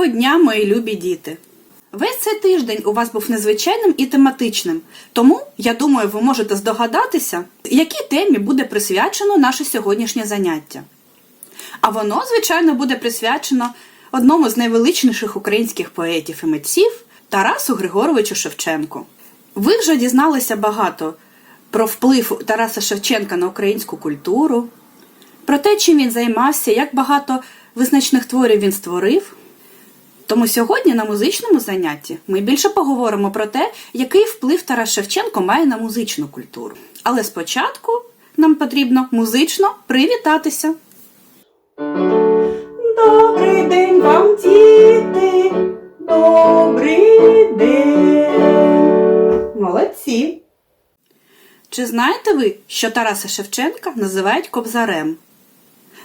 Доброго дня, мої любі діти! Весь цей тиждень у вас був незвичайним і тематичним, тому я думаю, ви можете здогадатися, якій темі буде присвячено наше сьогоднішнє заняття. А воно, звичайно, буде присвячено одному з найвеличніших українських поетів і митців Тарасу Григоровичу Шевченку. Ви вже дізналися багато про вплив Тараса Шевченка на українську культуру, про те, чим він займався, як багато визначних творів він створив. Тому сьогодні на музичному занятті ми більше поговоримо про те, який вплив Тарас Шевченко має на музичну культуру. Але спочатку нам потрібно музично привітатися. Добрий день вам, діти! Добрий день! Молодці! Чи знаєте ви, що Тараса Шевченка називають кобзарем?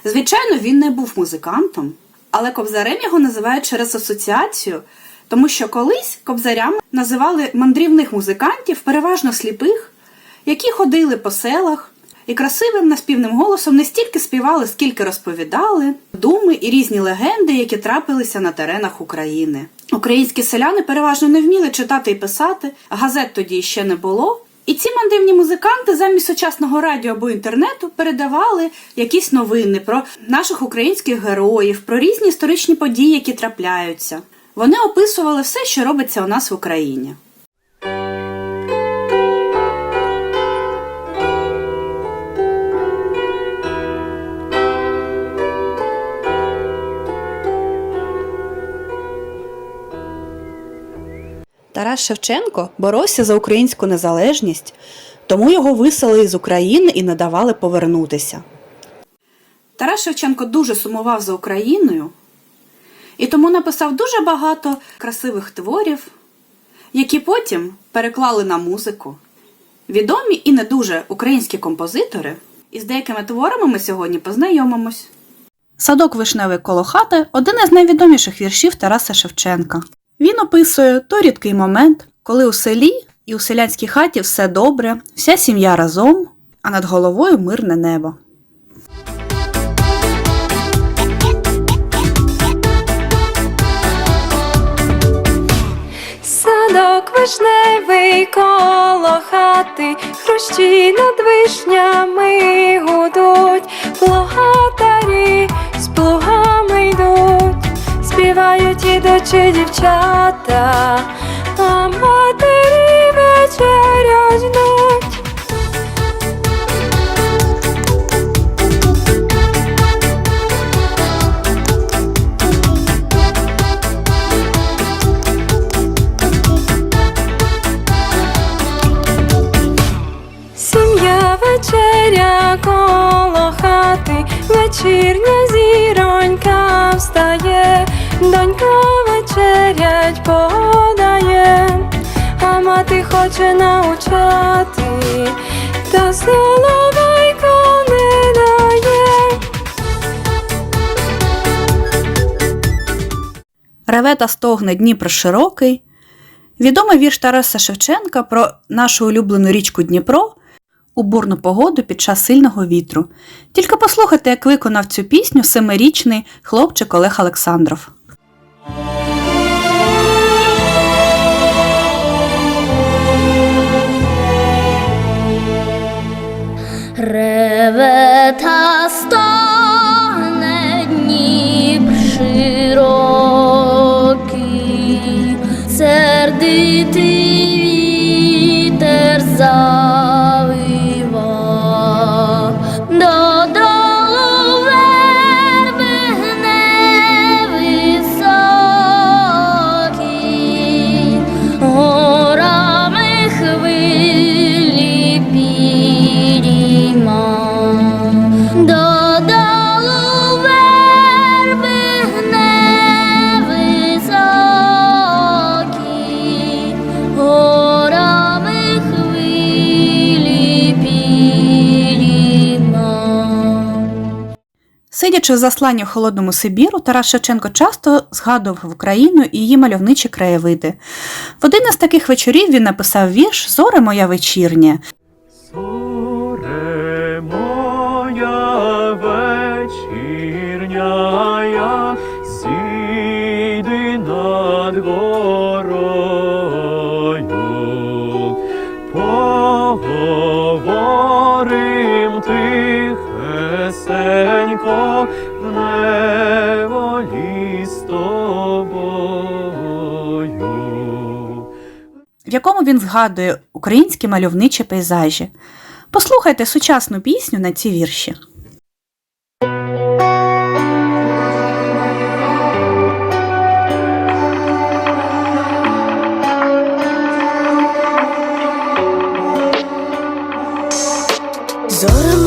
Звичайно, він не був музикантом, але кобзарем його називають через асоціацію, тому що колись кобзарями називали мандрівних музикантів, переважно сліпих, які ходили по селах і красивим наспівним голосом не стільки співали, скільки розповідали думи і різні легенди, які трапилися на теренах України. Українські селяни переважно не вміли читати і писати, газет тоді ще не було. І ці мандрівні музиканти замість сучасного радіо або інтернету передавали якісь новини про наших українських героїв, про різні історичні події, які трапляються. Вони описували все, що робиться у нас в Україні. Тарас Шевченко боровся за українську незалежність, тому його виселили з України і не давали повернутися. Тарас Шевченко дуже сумував за Україною і тому написав дуже багато красивих творів, які потім переклали на музику. Відомі і не дуже українські композитори, і з деякими творами ми сьогодні познайомимось. Садок вишневий коло хати один із найвідоміших віршів Тараса Шевченка. Він описує той рідкий момент, коли у селі і у селянській хаті все добре, вся сім'я разом, а над головою мирне небо. Садок вишневий коло хати, хрущі над вишнями гудуть, йдуть, співають ідучі дівчата, а матері вечеря ждуть. Сім'я вечеря коло хати, вечірня донька вечерять подає, а мати хоче научати, та соловейко не дає. Реве та стогне Дніпро широкий. Відомий вірш Тараса Шевченка про нашу улюблену річку Дніпро у бурну погоду під час сильного вітру. Тільки послухайте, як виконав цю пісню семирічний хлопчик Олег Олександров. Сидячи в засланні в холодному Сибіру, Тарас Шевченко часто згадував Україну і її мальовничі краєвиди. В один із таких вечорів він написав вірш Зоре моя вечірнє, Зоре моя вечірня, зійди горою, поговорим якому він згадує українські мальовничі пейзажі. Послухайте сучасну пісню на ці вірші.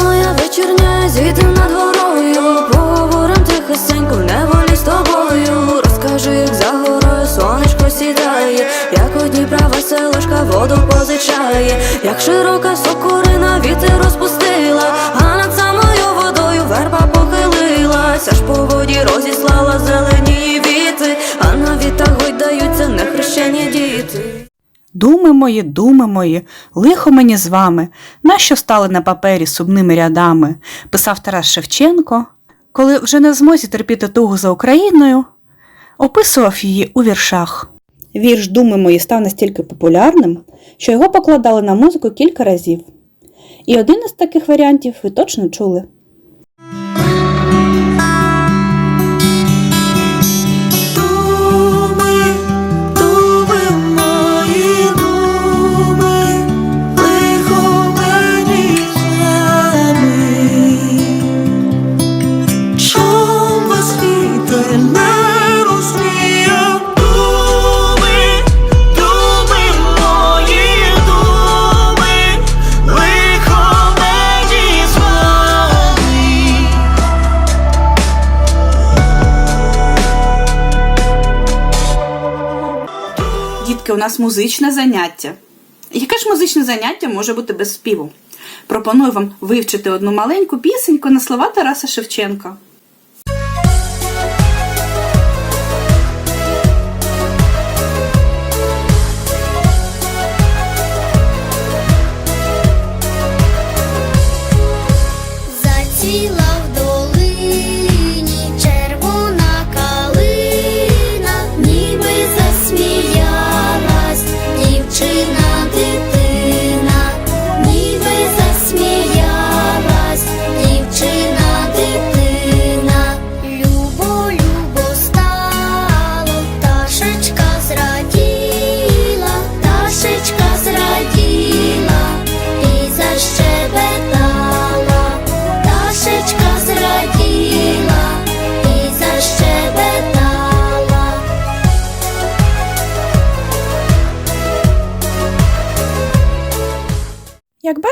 Моя вечірня, зійди над горою, поговорим тихесенько в неволі з тобою. Сідає, як у Дніпра веселушка воду позичає, як широка сокорина вітер розпустила, а над самою водою верба похилилась, аж по воді розіслала зелені віти, а на вітах гойдаються нехрещені діти. Думи мої, думи мої, лихо мені з вами, нащо стали на папері сумними рядами, писав Тарас Шевченко, коли вже не змозі терпіти тугу за Україною, описував її у віршах. Вірш Думи мої став настільки популярним, що його покладали на музику кілька разів. І один із таких варіантів ви точно чули. У нас музичне заняття. Яке ж музичне заняття може бути без співу? Пропоную вам вивчити одну маленьку пісеньку на слова Тараса Шевченка.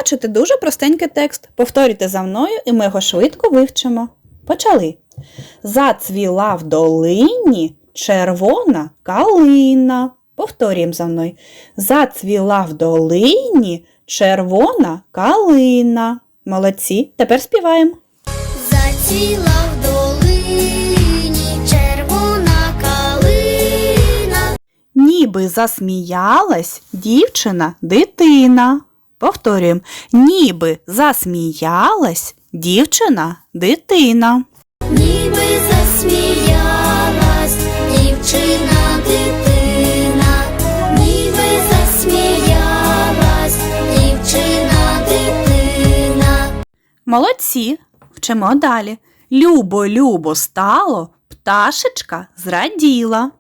Бачите, дуже простенький текст. Повторюйте за мною, і ми його швидко вивчимо. Почали. Зацвіла в долині червона калина. Повторюємо за мною. Зацвіла в долині червона калина. Молодці. Тепер співаємо. Заціла в долині червона калина, Ніби засміялась дівчина дитина. Повторюємо. Ніби засміялась дівчина дитина. ніби засміялась дівчина дитина, ніби засміялась дівчина дитина. Молодці. Вчимо далі. Любо, любо стало, пташечка зраділа.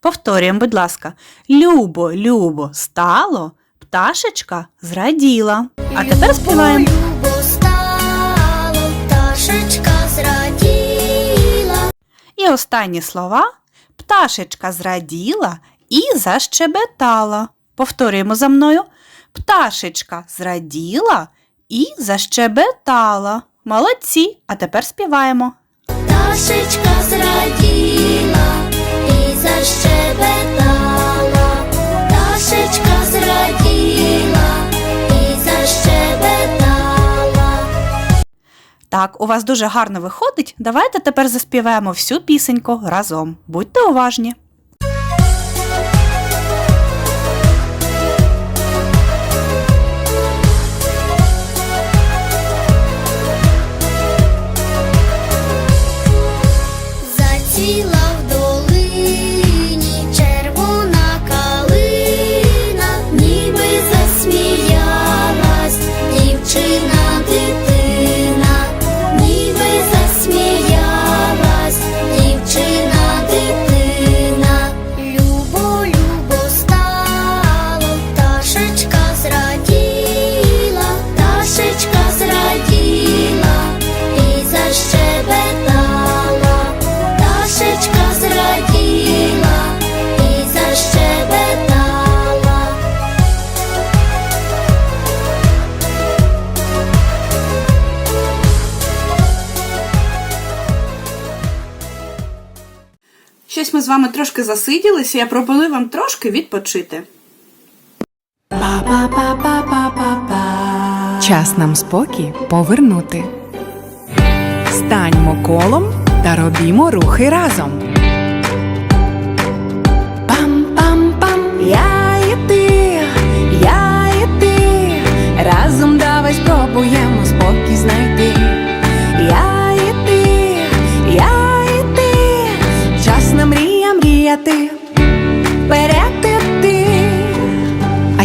Повторюємо, будь ласка. Любо, любо стало, пташечка зраділа. А тепер співаємо. Пташечка зраділа, І останні слова. Пташечка зраділа і защебетала. Повторюємо за мною. Пташечка зраділа і защебетала. Молодці. А тепер співаємо. пташечка зраділа і защебетала, Так, у вас дуже гарно виходить. Давайте тепер заспіваємо всю пісеньку разом. Будьте уважні. Заціла з вами трошки засиділися, я пропоную вам трошки відпочити. Час нам спокій повернути. Станьмо колом та робімо рухи разом. Пам-пам-пам, я і ти, я і ти. Разом давай спробуємо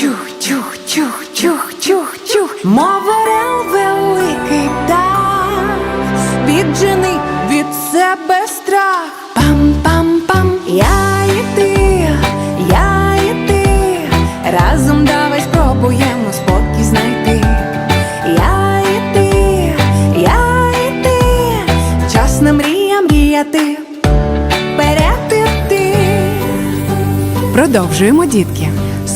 чух, чух, чух, чух, чух, чух, мов орел великий птах, віджени від себе страх. Пам-пам-пам, я і ти, я і ти, разом давай спробуємо спокій знайти. Я і ти, я і ти, час на мрія мріяти, вперед іти. Продовжуємо, дітки.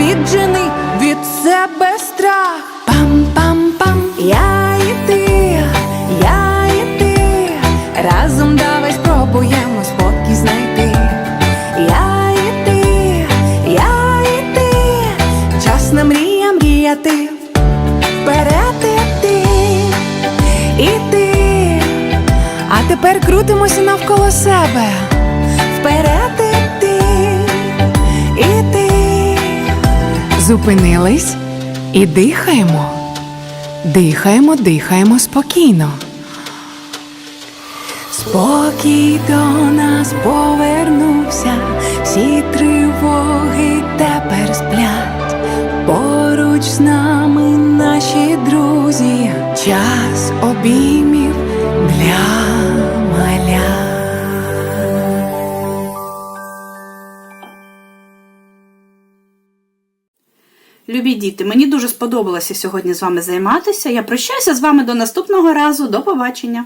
віджени від себе страх. Пам-пам-пам, я і ти, я і ти, разом давай спробуємо спокій знайти. Я і ти, я і ти, час на мрія мріяти, вперед іти, іти. А тепер крутимося навколо себе. Зупинились і дихаємо. Дихаємо, дихаємо спокійно. Спокій до нас повернувся, всі діти, мені дуже сподобалося сьогодні з вами займатися. Я прощаюся з вами до наступного разу. До побачення!